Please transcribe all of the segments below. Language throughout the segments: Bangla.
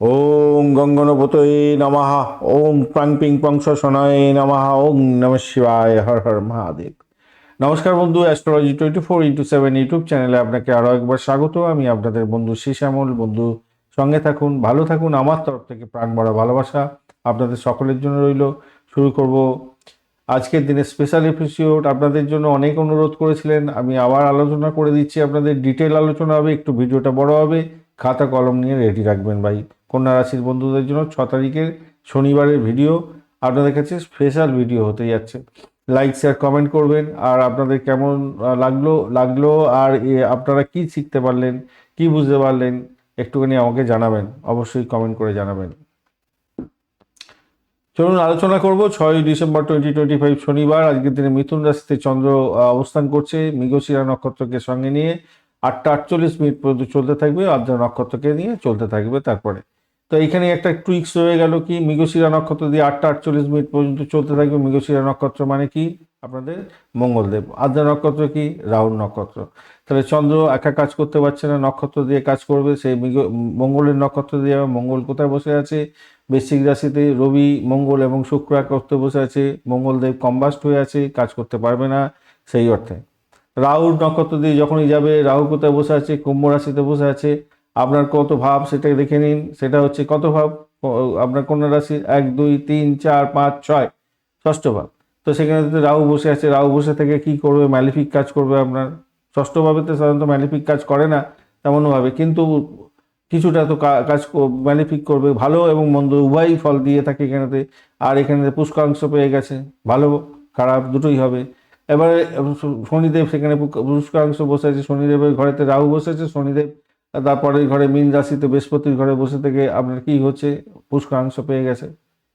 ওম গঙ্গনপতয়ে নমঃ। ওম প্রাং পিং পংস শনয়ে নমঃ। ওম নম শিবায়। হর হর মহাদেব। নমস্কার বন্ধু astrology twenty four into seven YouTube চ্যানেলে আপনাকে আরও একবার স্বাগত। আমি আপনাদের বন্ধু শ্যামল বন্ধু, সঙ্গে থাকুন, ভালো থাকুন। আমার তরফ থেকে প্রাণ ভরা ভালোবাসা আপনাদের সকলের জন্য রইল। শুরু করব আজকের দিনে স্পেশাল এপিসোড আপনাদের জন্য অনেক অনুরোধ করেছিলেন। আমি আবার আলোচনা করে দিচ্ছি। আপনাদের ডিটেল আলোচনা হবে, একটু ভিডিওটা বড় হবে। খাতা কলম নিয়ে রেডি রাখবেন ভাই। কন্যা রাশির বন্ধুদের জন্য ছ তারিখের শনিবারের ভিডিও আপনাদের কাছে স্পেশাল ভিডিও হতে যাচ্ছে। লাইক শেয়ার কমেন্ট করবেন। আর আপনাদের কেমন লাগল লাগল, আর আপনারা কি শিখতে পারলেন, কি বুঝতে পারলেন, একটুখানি আমাকে জানাবেন। অবশ্যই কমেন্ট করে জানাবেন। চলুন, আলোচনা করব। ছয় ডিসেম্বর টোয়েন্টি টোয়েন্টি ফাইভ শনিবার। আজকের দিনে মিথুন রাশিতে চন্দ্র অবস্থান করছে। মৃগশিরা নক্ষত্রকে সঙ্গে নিয়ে আটটা আটচল্লিশ মিনিট পর্যন্ত চলতে থাকবে। আদ্রা নক্ষত্রকে নিয়ে চলতে থাকবে তারপরে। তো এখানে একটা টুইক্স রয়ে গেল কি, মৃগশিরা নক্ষত্র দিয়ে আটটা আটচল্লিশ মিনিট পর্যন্ত চলতে থাকবে। মৃগশিরা নক্ষত্র মানে কি? আপনাদের মঙ্গলদেব। আদ্রা নক্ষত্র কি? রাহুল নক্ষত্র। তাহলে চন্দ্র একা কাজ করতে পারছে না, নক্ষত্র দিয়ে কাজ করবে, সেই মঙ্গলের নক্ষত্র দিয়ে মঙ্গল কোথায় বসে আছে? বৃশ্চিক রাশিতে রবি, মঙ্গল এবং শুক্র করতে বসে আছে। মঙ্গলদেব কম্বাস্ট হয়ে আছে, কাজ করতে পারবে না সেই অর্থে। রাহুর নক্ষত্র দিয়ে যখনই যাবে, রাহু কোথায় বসে আছে? কুম্ভ রাশিতে বসে আছে। আপনার কত ভাব সেটা দেখে নিন। সেটা হচ্ছে কত ভাব? আপনার কন্যা রাশির এক, দুই, তিন, চার, পাঁচ, ছয়, ষষ্ঠ ভাব। তো সেখানে যদি রাহু বসে আছে, রাহু বসে থেকে কি করবে? ম্যালিফিক কাজ করবে আপনার। ষষ্ঠভাবে তো সাধারণত ম্যালিফিক কাজ করে না তেমনভাবে, কিন্তু কিছুটা তো কাজ ম্যালিফিক করবে। ভালো এবং মন্দ উভয়ই ফল দিয়ে থাকে এখানেতে। আর এখানে পুষ্কাংশ পেয়ে গেছে, ভালো, খারাপ দুটোই হবে। এবারে শনিদেব সেখানে পুষ্কাংশ বসে আছে। শনিদেবের ঘরেতে রাহু বসেছে শনিদেব তারপরে ঘরে মীন রাশিতে বৃহস্পতির ঘরে বসে থেকে আপনার কি হচ্ছে? পুষ্কাংশ পেয়ে গেছে।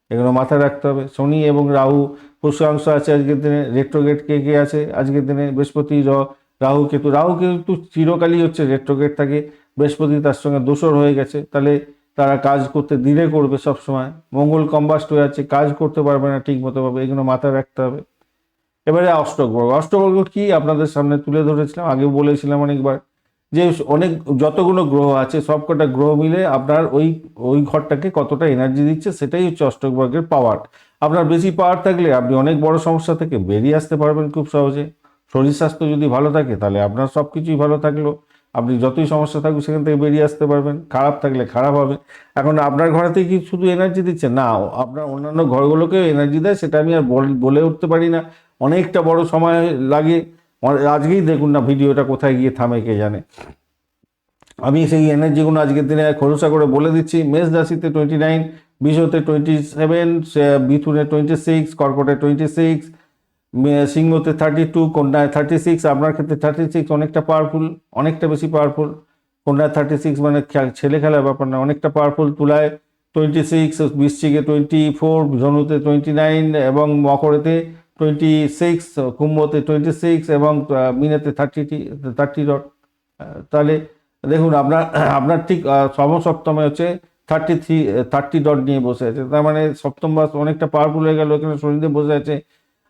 এগুলো মাথায় রাখতে হবে। শনি এবং রাহু পুষ্কাংশ আছে আজকের দিনে রেট্রোগেট কে কে আছে? আজকের দিনে বৃহস্পতি, র- রাহু কেতু, রাহু কিন্তু চিরকালই হচ্ছে রেট্রোগেট থাকে। বৃহস্পতি তার সঙ্গে দোসর হয়ে গেছে। তাহলে তারা কাজ করতে ধীরে করবে সব সময় মঙ্গল কম্বাস্ট হয়ে আছে, কাজ করতে পারবে না ঠিক মতো ভাবে এগুলো মাথায় রাখতে হবে। এবারে অষ্টগ্রহ অষ্টগ্রহ কি? আপনাদের সামনে তুলে ধরেছিলাম আগে বলেছিলাম অনেকবার। যে অনেক যতগুলো গ্রহ আছে, সবকটা গ্রহ মিলে আপনার ওই ওই ঘরটাকে কতটা এনার্জি দিচ্ছে সেটাই হচ্ছে অষ্টগ্রহের পাওয়ার আপনার বেশি পাওয়ার থাকলে আপনি অনেক বড় সমস্যা থেকে বেরিয়ে আসতে পারবেন খুব সহজে। শরীর স্বাস্থ্য যদি ভালো থাকে তাহলে আপনার সব কিছুই ভালো থাকল। আপনি যতই সমস্যা থাকুক সেখান থেকে বেরিয়ে আসতে পারবেন। খারাপ থাকলে খারাপ হবে। এখন আপনার ঘরেতে কি শুধু এনার্জি দিচ্ছে? না, আপনার অন্যান্য ঘরগুলোকেও এনার্জি দেয়, সেটা আমি আর বল- উঠতে পারি না। অনেকটা বড় সময় লাগে। আজকেই দেখুন না ভিডিওটা কোথায় গিয়ে থামে কে জানে। আমি সেই এনার্জিগুলো আজকের দিনে খরচা করে বলে দিচ্ছি। মেষ রাশিতে টোয়েন্টি নাইন বিশ্বতে টোয়েন্টি সেভেন মিথুনে টোয়েন্টি সিক্স কর্কটে টোয়েন্টি সিক্স সিংহতে থার্টি টু কন্যায় থার্টি সিক্স আপনার ক্ষেত্রে থার্টি সিক্স অনেকটা পাওয়ারফুল অনেকটা বেশি পাওয়ারফুল কন্যায় থার্টি সিক্স মানে ছেলে খেলার ব্যাপার না, অনেকটা পাওয়ারফুল তুলায় টোয়েন্টি সিক্স বৃশ্চিকে টোয়েন্টি ফোর ধনুতে টোয়েন্টি নাইন এবং মকরেতে টোয়েন্টি সিক্স কুম্ভতে টোয়েন্টি সিক্স এবং মিনেতে থার্টি থার্টি ডট তাহলে দেখুন আপনার আপনার ঠিক সমসপ্তমে হচ্ছে থার্টি থ্রি থার্টি ডট নিয়ে বসে আছে। তার মানে সপ্তম বাস অনেকটা পাওয়ারফুল হয়ে গেল, এখানে শনিদেব বসে আছে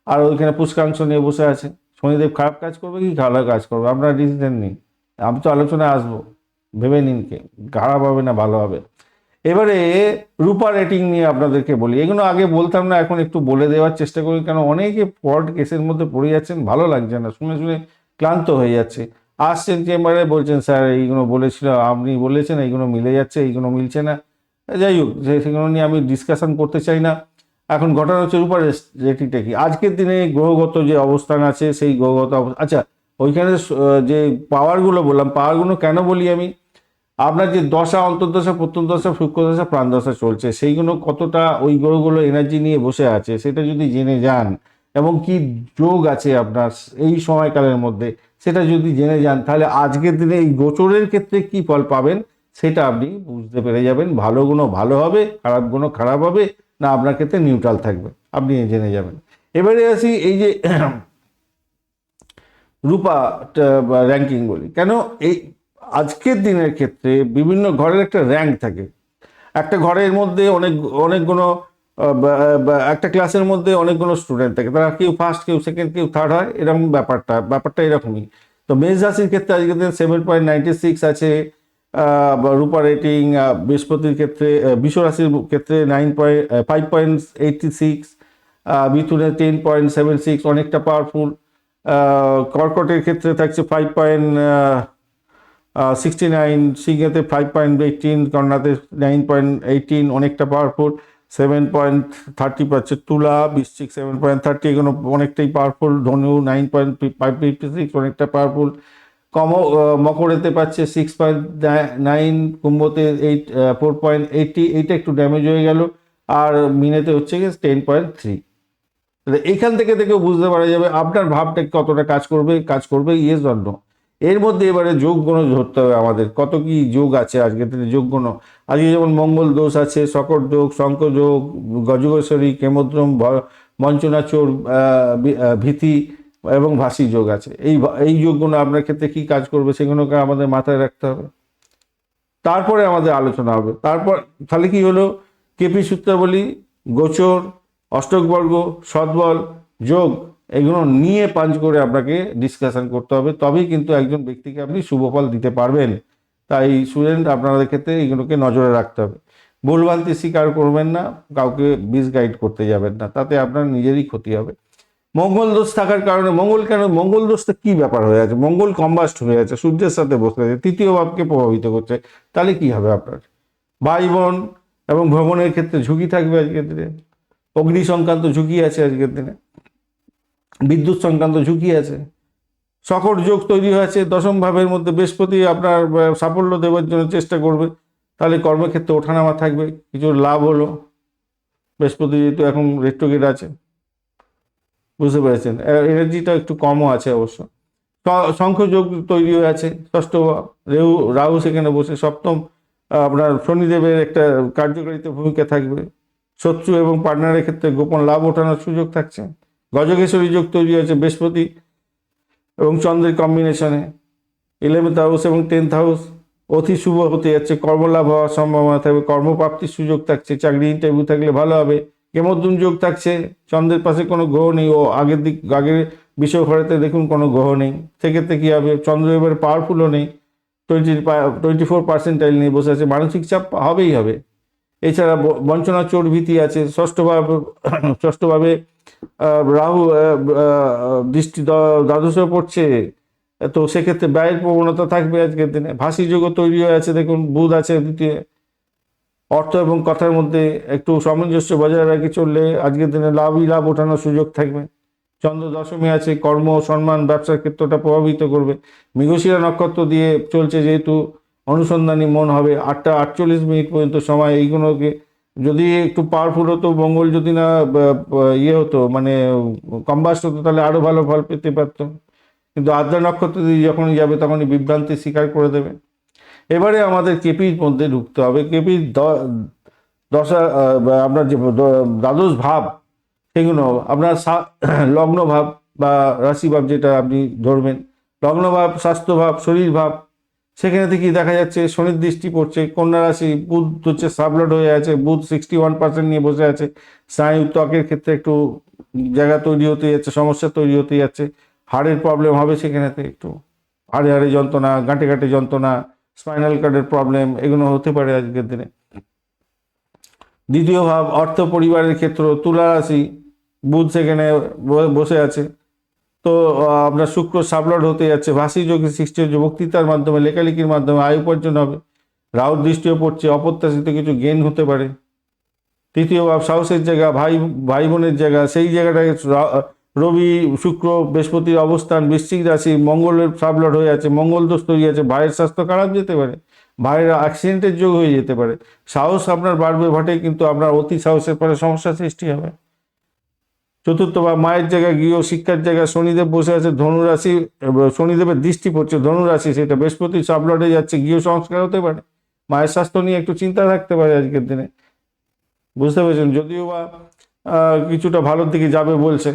আর ওইখানে পুষ্কাংশ নিয়ে বসে আছে। শনিদেব খারাপ কাজ করবে কি? ভালো কাজ করবে। আপনার ডিসিশন নিন আমি তো আলোচনায় আসব। ভেবে নিন কে। খারাপ হবে না ভালো হবে। এবারে রূপা রেটিং নিয়ে আপনাদেরকে বলি। এগুলো আগে বলতাম না, এখন একটু বলে দেওয়ার চেষ্টা করি, কেন অনেকে ফ্রড কেসের মধ্যে পড়ে যাচ্ছেন, ভালো লাগছে না, শুনে শুনে ক্লান্ত হয়ে যাচ্ছে। আসছেন চেম্বারে, বলছেন, স্যার, এইগুলো বলেছিল, আপনি বলেছেন, এইগুলো মিলে যাচ্ছে, এইগুলো মিলছে না। যাই হোক সেগুলো নিয়ে আমি ডিসকাশন করতে চাই না। এখন ঘটনা হচ্ছে রূপার রেটিংটা কি? আজকের দিনে গ্রহগত যে অবস্থান আছে, সেই গ্রহগত আচ্ছা ওইখানে যে পাওয়ারগুলো বললাম পাওয়ারগুলো কেন বলি আমি? আপনার যে দশা, অন্তর্দশা, প্রত্যন্তদশা, সূক্ষ্মদশা, প্রাণদশা চলছে, সেইগুলো কতটা ওই গ্রহগুলো এনার্জি নিয়ে বসে আছে, সেটা যদি জেনে যান, এবং কি যোগ আছে আপনার এই সময়কালের মধ্যে, সেটা যদি জেনে যান, তাহলে আজকের দিনে এই গোচরের ক্ষেত্রে কি ফল পাবেন, সেটা আপনি বুঝতে পেরে যাবেন, ভালো গুণ ভালো হবে, খারাপ গুণ খারাপ হবে, না আপনার ক্ষেত্রে নিউট্রাল থাকবে, আপনি জেনে যাবেন। এবারে আসি এই যে রূপা র্যাঙ্কিং বলি, কেন এই আজকের দিনের ক্ষেত্রে বিভিন্ন ঘরের একটা র্যাঙ্ক থাকে। একটা ঘরের মধ্যে অনেক, অনেকগুলো একটা ক্লাসের মধ্যে অনেকগুলো স্টুডেন্ট থাকে। তারা কেউ ফার্স্ট কেউ সেকেন্ড কেউ থার্ড হয়, এরকম ব্যাপারটা ব্যাপারটা এরকমই। তো মেষ রাশির ক্ষেত্রে আজকের দিন সেভেন পয়েন্ট নাইনটি সিক্স আছে রূপা রেটিং বৃহস্পতির ক্ষেত্রে বিশ্ব রাশির ক্ষেত্রে nine point five point eighty six মিথুনে ten point seven six অনেকটা পাওয়ারফুল কর্কটের ক্ষেত্রে থাকছে ফাইভ পয়েন্ট সিক্সটি নাইন সিংহেতে ফাইভ পয়েন্ট এইটিন কন্যাতে নাইন পয়েন্ট এইটিন অনেকটা পাওয়ারফুল সেভেন পয়েন্ট থার্টি পাচ্ছে তুলা বৃশ্চিক সেভেন পয়েন্ট থার্টি এগুলো অনেকটাই পাওয়ারফুল ধনু nine point five fifty six অনেকটা পাওয়ারফুল কম মকরেতে পাচ্ছে সিক্স পয়েন্ট নাইন কুম্ভতে এইট ফোর পয়েন্ট এইটটি এইটা একটু ড্যামেজ হয়ে গেল, আর মিনেতে হচ্ছে গিয়ে টেন পয়েন্ট থ্রি তাহলে এইখান থেকে থেকেও বুঝতে পারা যাবে, আপনার ভাবটা কতটা কাজ করবে কাজ করবে ইয়ে জন্য এর মধ্যে এবারে যোগগুণ ধরতে হবে আমাদের। কত কি যোগ আছে আজকে? দিনে যোগগুণ আজকে যেমন মঙ্গল দোষ আছে, শকর যোগ শঙ্খ যোগ গজগেশ্বরী কেমদ্রম মঞ্চনাচোর ভীতি এবং ভাসি যোগ আছে। এই এই যোগগুলো আপনার ক্ষেত্রে কি কাজ করবে সেগুলোকে আমাদের মাথায় রাখতে হবে। তারপরে আমাদের আলোচনা হবে। তারপর তাহলে কি হলো? কেপি সূত্রাবলী, গোচর, অষ্টকবর্গ, সদ্বল, যোগ। এগুলো নিয়ে পাঞ্চ করে আপনাকে ডিসকাশন করতে হবে। তবেই কিন্তু একজন ব্যক্তিকে আপনি শুভফল দিতে পারবেন। তাই স্টুডেন্ট আপনাদের ক্ষেত্রে এগুলোকে নজরে রাখতে হবে। ভুলভ্রান্তি স্বীকার করবেন না, কাউকে বিষ গাইড করতে যাবেন না, তাতে আপনার নিজেরই ক্ষতি হবে। মঙ্গল দোষ থাকার কারণে, মঙ্গল কেন, মঙ্গল দোষটা কি ব্যাপার হয়ে আছে? মঙ্গল কম্বাস্ট হয়ে আছে, সূর্যের সাথে বসে আছে, তৃতীয় ভাবকে প্রভাবিত করছে। তাহলে কি হবে আপনার? ভাই বোন এবং ভ্রমণের ক্ষেত্রে ঝুঁকি থাকবে আজকের দিনে? অগ্নি সংক্রান্ত ঝুঁকি আছে আজকের দিনে? বিদ্যুৎ সংক্রান্ত ঝুঁকি আছে। সকট যোগ তৈরি হয়েছে, দশম ভাবের মধ্যে বৃহস্পতি আপনার সাফল্য দেওয়ার জন্য চেষ্টা করবে, তাহলে কর্মক্ষেত্রে ওঠানামা থাকবে, কিছু লাভ হলো। বৃহস্পতি যেহেতু এখন রেট্রোগেট আছে, বুঝতে পেরেছেন? এনার্জিটা একটু কমও আছে অবশ্য। শঙ্খযোগ তৈরি হয়ে আছে ষষ্ঠ রেহু, রাহু সেখানে বসে, সপ্তম আপনার শনিদেবের একটা কার্যকারিতা ভূমিকা থাকবে। শত্রু এবং পার্টনারের ক্ষেত্রে গোপন লাভ ওঠানোর সুযোগ থাকছে। গজকেশ্বরী যোগ তৈরি হয়েছে বৃহস্পতি এবং চন্দ্রের কম্বিনেশনে ইলেভেন্থ হাউস এবং টেন্থ হাউস অতি শুভ হতে যাচ্ছে, কর্মলাভ হওয়ার সম্ভাবনা থাকবে, কর্মপ্রাপ্তির সুযোগ থাকছে, চাকরি ইন্টারভিউ থাকলে ভালো হবে কেমদ্রুম যোগ থাকছে, চন্দ্রের পাশে কোনো গ্রহ নেই, ও আগের দিক, আগের বিষয় ঘরেতে দেখুন কোনো গ্রহ নেই, সেক্ষেত্রে কী হবে, চন্দ্র এবারে পাওয়ারফুলও নেই টোয়েন্টি টোয়েন্টি ফোর পার্সেন্টাইল নিয়ে বসে আছে, মানসিক চাপ হবেই হবে, এছাড়া বঞ্চনা চোর ভীতি আছে, ষষ্ঠভাবে ষষ্ঠভাবে রাহু দৃষ্টি দ্বাদশে পড়ছে। তো সেক্ষেত্রে ব্যয়ের প্রবণতা থাকবে আজকের দিনে। ভাসি যোগও তৈরি হয়ে আছে। দেখুন, বুধ আছে দ্বিতীয় অর্থ এবং কথার মধ্যে একটু সামঞ্জস্য বজায় রেখে চললে আজকের দিনে লাভই লাভ ওঠানোর সুযোগ থাকবে। চন্দ্র দশমী আছে, কর্ম, সম্মান, ব্যবসার ক্ষেত্রটা প্রভাবিত করবে। মৃগশিরা নক্ষত্র দিয়ে চলছে যেহেতু অনুসন্ধানী মন হবে। আটটা আটচল্লিশ মিনিট পর্যন্ত সময় এইগুলোকে যদি একটু পাওয়ারফুল হতো, মঙ্গল যদি না ইয়ে হতো মানে কম্বাস্ট হতো, তাহলে আরও ভালো ফল পেতে পারত। কিন্তু আদ্রা নক্ষত্র দিয়ে যখনই যাবে, তখনই বিভ্রান্তি স্বীকার করে দেবে। এবারে আমাদের কেপির মধ্যে ঢুকতে হবে। কেপির দশা আপনার যে দ্বাদশ ভাব, সেগুলো আপনার লগ্ন ভাব বা রাশি ভাব যেটা আপনি ধরবেন, লগ্ন ভাব, স্বাস্থ্য ভাব, শরীর ভাব সেখানে থেকে দেখা যাচ্ছে শনির দৃষ্টি পড়ছে, কন্যা রাশি, বুধ হচ্ছে সাবলট হয়ে আছে, বুধ সিক্সটি ওয়ান পার্সেন্ট নিয়ে বসে আছে, স্নায়ু ত্বকের ক্ষেত্রে একটু জায়গা তৈরি হতে যাচ্ছে, সমস্যা তৈরি হতে যাচ্ছে, হাড়ের প্রবলেম হবে সেখানেতে একটু, হাড়ে হাড়ে যন্ত্রণা গাঁটে গাঁটে যন্ত্রণা স্পাইনাল কার্ডের প্রবলেম এগুলো হতে পারে আজকের দিনে। দ্বিতীয় ভাব, অর্থ পরিবারের ক্ষেত্র, তুলা রাশি, বুধ সেখানে বসে আছে তো আপনার শুক্র সাবলট হতে যাচ্ছে। ভাসি যোগী সৃষ্টি হচ্ছে বক্তৃতার মাধ্যমে, লেখালেখির মাধ্যমে, আয় উপার্জন হবে। রাহুর দৃষ্টিও পড়ছে, অপ্রত্যাশিত কিছু গেন হতে পারে। তৃতীয় ভাব, সাহসের জায়গা, ভাই ভাই বোনের জায়গা, সেই জায়গাটায় রা- রবি, শুক্র, বৃহস্পতির অবস্থান, বৃশ্চিক রাশি, মঙ্গলের সাবলট হয়ে আছে মঙ্গল দোষ তৈরি আছে। ভাইয়ের স্বাস্থ্য খারাপ যেতে পারে, ভাইয়ের অ্যাক্সিডেন্টের যোগ হয়ে যেতে পারে। সাহস আপনার বাড়বে ঘটে কিন্তু আপনার অতি সাহসের পরে সমস্যা সৃষ্টি হবে। চতুর্থ বা মায়ের জায়গায় গৃহ শিক্ষার জায়গায় শনিদেব বসে আছে, ধনুরাশি শনিদেবের দৃষ্টি পড়ছে, ধনুরাশি, সেটা বৃহস্পতি সাবলটে যাচ্ছে, গৃহ সংস্কার হতে পারে। মায়ের স্বাস্থ্য নিয়ে একটু চিন্তা থাকতে পারে আজকের দিনে। বুঝতে পেরেছেন? যদিও বা কিছুটা ভালোর দিকে যাবে বলছে।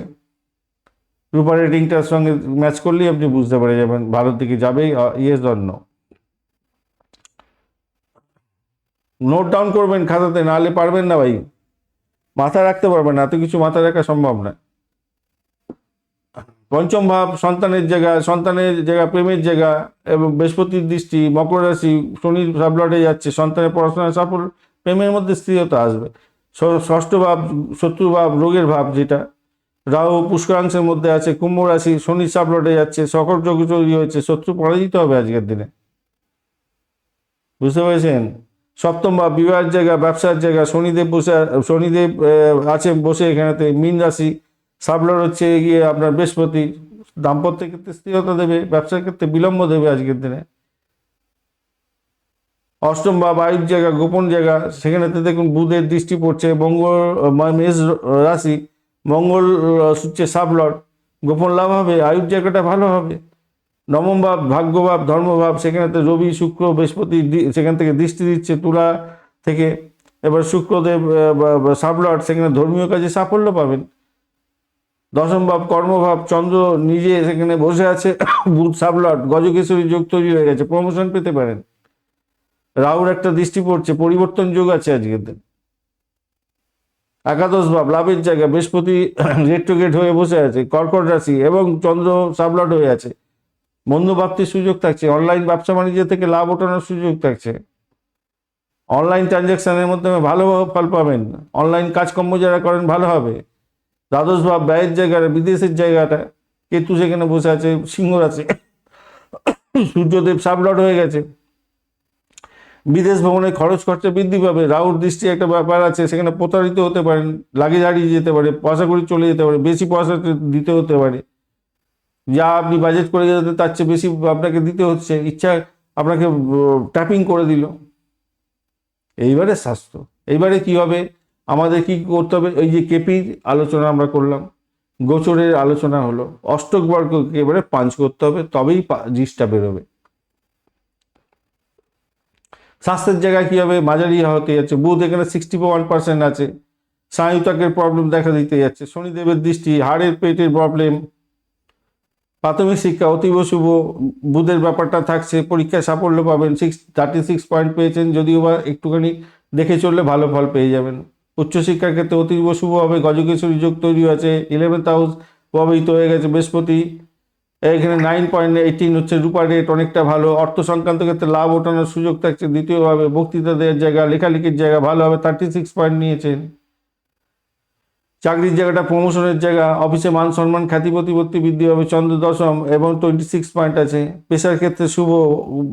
রূপা রেটিংটার সঙ্গে ম্যাচ করলেই আপনি বুঝতে পেরে যাবেন, ভালোর দিকে যাবেই yes or no. Note down করবেন খাতাতে নাহলে পারবেন না ভাই। মাথা রাখতে পারবে না, এত কিছু মাথা রাখা সম্ভব না পঞ্চম ভাব, সন্তানের জায়গা সন্তানের জায়গা, প্রেমের জায়গা, এবং বৃহস্পতির দৃষ্টি, মকর রাশি শনির সাবলটে যাচ্ছে, সন্তানের পড়াশোনার সাফল্য প্রেমের মধ্যে স্থিরতা আসবে। ষষ্ঠ ভাব, শত্রু ভাব, রোগের ভাব যেটা, রাহু পুষ্করাংশের মধ্যে আছে, কুম্ভ রাশি শনির সাবলটে যাচ্ছে সকল যোগ তৈরি হয়েছে, শত্রু পরাজিত হবে আজকের দিনে। বুঝতে পেরেছেন? সপ্তম ভাব বিবাহের জায়গা, ব্যবসার জায়গা, শনিদেব বসে, শনিদেব আছে বসে এখানেতে মীন রাশি, সাবলর হচ্ছে গিয়ে আপনার বৃহস্পতি, দাম্পত্যের ক্ষেত্রে স্থিরতা দেবে, ব্যবসার ক্ষেত্রে বিলম্ব দেবে আজকের দিনে। অষ্টম বা বায়ুর জায়গা, গোপন জায়গা সেখানেতে দেখুন বুধের দৃষ্টি পড়ছে, মঙ্গল মেষ রাশি, মঙ্গল সূর্যে সাবলট গোপন লাভ হবে, আয়ুর জায়গাটা ভালো হবে। নবম ভাব ভাগ্যভাব, ধর্মভাব সেখানেতে রবি, শুক্র, বৃহস্পতি সেখান থেকে দৃষ্টি দিচ্ছে তুলা থেকে। এবার শুক্রদেব সাবলট, সেখানে ধর্মীয় কাজে সাফল্য পাবেন। দশম ভাব কর্মভাব, চন্দ্র নিজে সেখানে বসে আছে। বুধ, সাবলট, গজকেশরী যোগ তৈরি হয়ে গেছে প্রমোশন পেতে পারেন। রাহুর একটা দৃষ্টি পড়ছে, পরিবর্তন যোগ আছে আজকের দিন। একাদশ ভাব লাভের জায়গা, বৃহস্পতি রেট্রোগেট হয়ে বসে আছে, কর্কট রাশি এবং চন্দ্র সাবলট হয়ে আছে। বন্ধু প্রাপ্তির সুযোগ থাকছে, অনলাইন ব্যবসা বাণিজ্য থেকে লাভ ওঠানোর সুযোগ থাকছে। অনলাইন ট্রানজ্যাকশনের মাধ্যমে ভালো ফল পাবেন, অনলাইন কাজকর্ম যারা করেন ভালো হবে। দ্বাদশ ভাব, ব্যয়ের জায়গাটা, বিদেশের জায়গাটা, কেতু সেখানে বসে আছে, সিংহ আছে, সূর্যদেব সাবলট হয়ে গেছে। বিদেশ ভ্রমণে খরচ খরচা বৃদ্ধি পাবে, রাহুর দৃষ্টি একটা ব্যাপার আছে, সেখানে প্রতারিত হতে পারেন, লাগেজ হারিয়ে যেতে পারে, পয়সা করে চলে যেতে পারে, বেশি পয়সা দিতে হতে পারে। যা আপনি বাজেট করে যেতে তার চেয়ে বেশি আপনাকে দিতে হচ্ছে, ইচ্ছা আপনাকে ট্যাপিং করে দিল। এইবারে স্বাস্থ্য। এইবারে কি হবে? আমাদের কি করতে হবে? এই যে কেপির আলোচনা আমরা করলাম, গোচরের আলোচনা হলো। অষ্টক বর্গকে এবারে পাঞ্চ করতে হবে, তবেই জিসটা বেরোবে। স্বাস্থ্যের জায়গায় কি হবে? মাঝারি হতে যাচ্ছে। বুধ এখানে সিক্সটি ওয়ান পার্সেন্ট আছে। স্নায়ুতাকের প্রবলেম দেখা দিতে যাচ্ছে। শনিদেবের দৃষ্টি, হাড়ের পেটের প্রবলেম প্রাথমিক শিক্ষা, অতীব শুভ, বুধের ব্যাপারটা থাকছে, পরীক্ষায় সাফল্য পাবেন সিক্স থার্টি সিক্স পয়েন্ট পেয়েছেন, যদিও বা একটুখানি দেখে চললে ভালো ফল পেয়ে যাবেন। উচ্চশিক্ষার ক্ষেত্রে অতীব শুভ হবে গজকেশ্বরী যোগ তৈরি আছে ইলেভেন্থ হাউস প্রভাবিত হয়ে গেছে, বৃহস্পতি। এখানে নাইন পয়েন্ট এইটিন হচ্ছে রূপা রেট অনেকটা ভালো। অর্থ সংক্রান্ত ক্ষেত্রে লাভ ওঠানোর সুযোগ থাকছে, দ্বিতীয়ভাবে বক্তৃতা দেওয়ার জায়গা, লেখালেখির জায়গা ভালো হবে থার্টি সিক্স পয়েন্ট নিয়েছেন। চাকরির জায়গাটা প্রমোশনের জায়গা অফিসে মান সম্মান, খ্যাতি, প্রতিপত্তি বৃদ্ধি হবে চন্দ্র দশম এবং টোয়েন্টি সিক্স পয়েন্ট আছে। পেশার ক্ষেত্রে শুভ,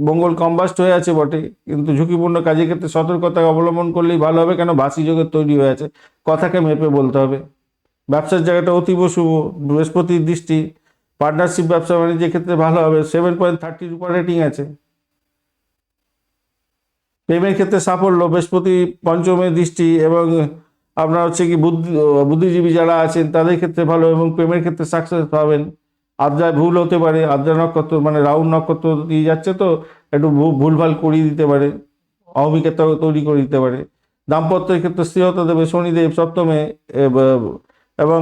মঙ্গল কম্বাস্ট হয়ে আছে বটে, কিন্তু ঝুঁকিপূর্ণ কাজের ক্ষেত্রে সতর্কতা অবলম্বন করলেই ভালো হবে, কেন ভাসি যোগের তৈরি হয়ে আছে। কথাকে মেপে বলতে হবে। ব্যবসার জায়গাটা অতীব শুভ বৃহস্পতির দৃষ্টি পার্টনারশিপ ব্যবসা বাণিজ্যের ক্ষেত্রে ভালো হবে সেভেন পয়েন্ট থার্টির উপর রেটিং আছে। প্রেমের ক্ষেত্রে সাফল্য, বৃহস্পতি পঞ্চমের দৃষ্টি এবং আপনার হচ্ছে কি বুদ্ধি বুদ্ধিজীবী যারা আছেন, তাদের ক্ষেত্রে ভালো এবং প্রেমের ক্ষেত্রে সাকসেস পাবেন। আদ্রায় ভুল হতে পারে আদ্রা নক্ষত্র মানে রাউন্ড নক্ষত্র দিয়ে যাচ্ছে তো, একটু ভুলভাল করিয়ে দিতে পারে অভিজ্ঞতা তৈরি করে দিতে পারে। দাম্পত্যের ক্ষেত্রে স্থিরতা দেবে, শনিদেব, সপ্তমে এবং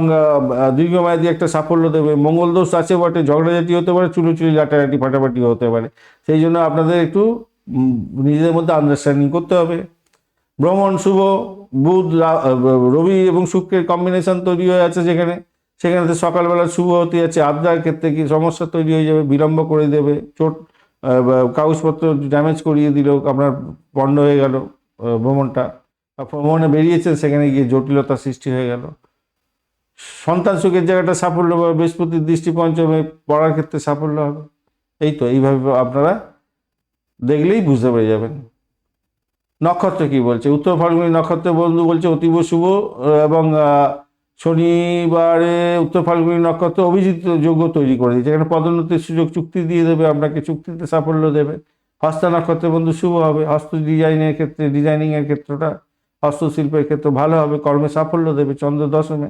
দীর্ঘমেয়াদী একটা সাফল্য দেবে। মঙ্গল দোষ আছে বটে, ঝগড়াঝাটি হতে পারে, চুলোচুলি, লাটালাটি, ফাটাফাটি হতে পারে। সেই জন্য আপনাদের একটু নিজেদের মধ্যে আন্ডারস্ট্যান্ডিং করতে হবে। ভ্রমণ শুভ, বুধ রবি এবং শুক্রের কম্বিনেশন তৈরি হয়ে আছে যেখানে। সেখানে সকালবেলা শুভ হতে যাচ্ছে, আদ্রার ক্ষেত্রে কি সমস্যা তৈরি হয়ে যাবে, বিলম্ব করে দেবে, চোট কাগজপত্র ড্যামেজ করিয়ে দিল, আপনার বন্ধ হয়ে গেল ভ্রমণটা। ভ্রমণে বেরিয়েছেন, সেখানে গিয়ে জটিলতা সৃষ্টি হয়ে গেল। সন্তান সুখের জায়গাটা সাফল্য পাবে বৃহস্পতির দৃষ্টি পঞ্চমে পড়ার ক্ষেত্রে সাফল্য হবে। এই তো, এইভাবে আপনারা দেখলেই বুঝতে পেরে যাবেন। নক্ষত্র কি বলছে? উত্তর ফাল্গুনি নক্ষত্র বন্ধু বলছে অতীব শুভ এবং শনিবারে উত্তর ফাল্গুনি নক্ষত্র অভিজিৎ যোগ্য তৈরি করে দিয়েছে। এখানে পদোন্নতির সুযোগ চুক্তি দিয়ে দেবে আপনাকে চুক্তিতে সাফল্য দেবে। হস্ত নক্ষত্র বন্ধু শুভ হবে, হস্ত ডিজাইনের ক্ষেত্রে, ডিজাইনিংয়ের ক্ষেত্রটা হস্তশিল্পের ক্ষেত্রে ভালো হবে, কর্মে সাফল্য দেবে চন্দ্র দশমে।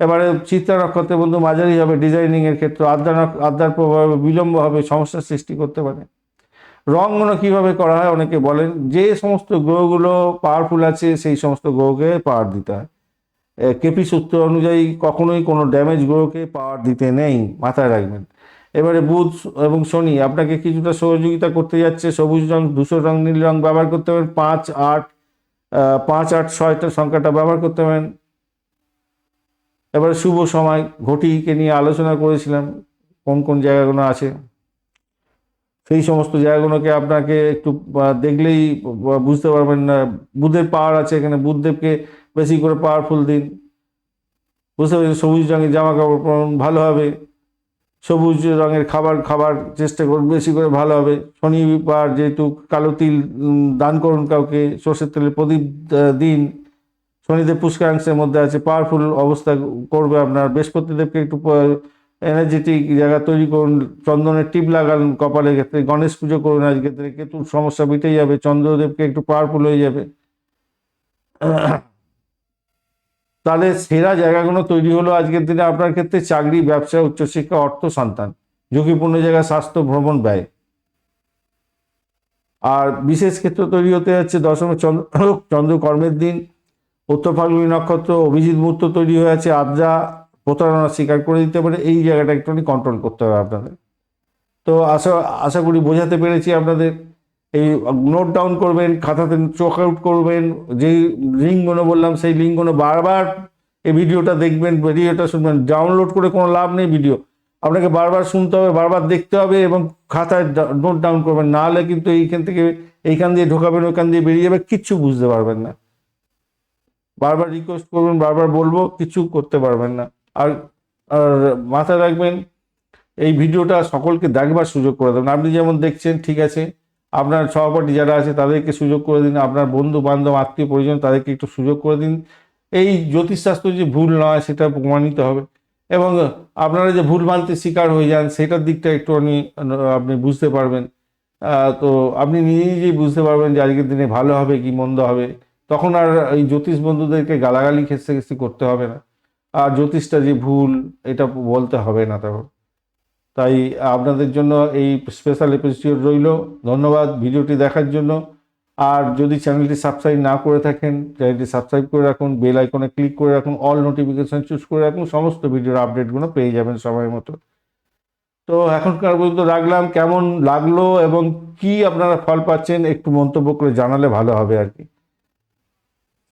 এবারে চিত্রা নক্ষত্রের বন্ধু মাঝারি হবে, ডিজাইনিংয়ের ক্ষেত্রে আদ্রা আদ্রার প্রভাবে বিলম্ব হবে, সমস্যার সৃষ্টি করতে পারে। রঙগুলো কীভাবে করা হয় অনেকে বলেন, যে সমস্ত গ্রহগুলো পাওয়ারফুল আছে, সেই সমস্ত গ্রহকে পাওয়ার দিতে হয়। কেপি সূত্র অনুযায়ী কখনোই কোনো ড্যামেজ গ্রহকে পাওয়ার দিতে নেই, মাথায় রাখবেন। এবারে বুধ এবং শনি, আপনাকে কিছুটা সহযোগিতা করতে যাচ্ছে, সবুজ রং, ধূসর রং, নীল রং ব্যবহার করতে পারেন, পাঁচ আট পাঁচ আট ছয়টা সংখ্যাটা ব্যবহার করতে পারেন। এবারে শুভ সময়, ঘটিকে নিয়ে আলোচনা করেছিলাম, কোন কোন জায়গাগুলো আছে? সেই সমস্ত জায়গাগুলোকে আপনাকে একটু দেখলেই বুঝতে পারবেন না বুধের পাওয়ার আছে এখানে, বুধদেবকে বেশি করে পাওয়ারফুল দিন। বুঝতে পারছেন? সবুজ রঙের জামা কাপড় পরুন, ভালো হবে। সবুজ রঙের খাবার খাবার চেষ্টা করুন, বেশি করে ভালো হবে। শনিবার যেহেতু কালো তিল দান করুন কাউকে, সর্ষের তেলের প্রদীপ দিন। শনিদেব পুষ্করাংশের মধ্যে আছে পাওয়ারফুল অবস্থা করবে আপনার। বৃহস্পতিদেবকে একটু এনার্জেটিক জায়গা তৈরি করুন, চন্দনের টিপ লাগান কপালের ক্ষেত্রে, গণেশ পুজো করুন আজকে থেকে কেতুর সমস্যা মিটে যাবে, চন্দ্রদেবকে একটু পাওয়ারফুল হয়ে যাবে। তাহলে সেরা জায়গাগুলো তৈরি হলো আজকের দিনে, আপনার ক্ষেত্রে চাকরি, ব্যবসা, উচ্চশিক্ষা, অর্থ, সন্তান। ঝুঁকিপূর্ণ জায়গা, স্বাস্থ্য, ভ্রমণ, ব্যয়। আর বিশেষ ক্ষেত্র তৈরি হতে যাচ্ছে দশম চন্দ্র চন্দ্র কর্মের দিন। উত্তর ফাল্গুনী নক্ষত্র, অভিজিৎ মুহূর্ত তৈরি হয়ে আছে, আদ্রা প্রতারণা স্বীকার করে দিতে পারে, এই জায়গাটা একটুখানি কন্ট্রোল করতে হবে আপনাদের। তো আশা আশা করি বোঝাতে পেরেছি আপনাদের। এই নোট ডাউন করবেন, খাতাতে চোখ আউট করবেন, যেই লিঙ্কগুলো বললাম, সেই লিঙ্কগুলো বারবার এই ভিডিওটা দেখবেন, ভিডিওটা শুনবেন ডাউনলোড করে কোনো লাভ নেই ভিডিও আপনাকে বারবার শুনতে হবে, বারবার দেখতে হবে এবং খাতায় নোট ডাউন করবেন, না হলে কিন্তু এইখান থেকে, এইখান দিয়ে ঢোকাবেন ওইখান দিয়ে বেরিয়ে যাবে, কিচ্ছু বুঝতে পারবেন না। বারবার রিকোয়েস্ট করবেন, বারবার বলব, কিছু করতে পারবেন না। আর আর মাথায় রাখবেন, এই ভিডিওটা সকলকে দেখবার সুযোগ করে দেবেন। আপনি যেমন দেখছেন, ঠিক আছে, আপনার সহপাঠী যারা আছে, তাদেরকে সুযোগ করে দিন। আপনার বন্ধু বান্ধব আত্মীয় পরিজন, তাদেরকে একটু সুযোগ করে দিন। এই জ্যোতিষশাস্ত্র যে ভুল নয়, সেটা প্রমাণিত হবে। এবং আপনারা যে ভুল ভ্রান্তির শিকার হয়ে যান, সেটার দিকটা একটু আপনি আপনি বুঝতে পারবেন। তো আপনি নিজে নিজেই বুঝতে পারবেন যে আজকের দিনে ভালো হবে কি মন্দ হবে। তখন আর এই জ্যোতিষ বন্ধুদেরকে গালাগালি খেসে করতে হবে না। আর জ্যোতিষটা যে ভুল, এটা বলতে হবে না তখন তাই আপনাদের জন্য এই স্পেশাল এপিসোড রইল। ধন্যবাদ ভিডিওটি দেখার জন্য। আর যদি চ্যানেলটি সাবস্ক্রাইব না করে থাকেন চ্যানেলটি সাবস্ক্রাইব করে রাখুন বেল আইকনে ক্লিক করে রাখুন অল নোটিফিকেশন চুজ করে রাখুন, সমস্ত ভিডিওর আপডেটগুলো পেয়ে যাবেন সময় মতো। তো এখনকার পর্যন্ত রাখলাম। কেমন লাগল এবং কি আপনারা ফল পাচ্ছেন একটু মন্তব্য করে জানালে ভালো হবে আর কি।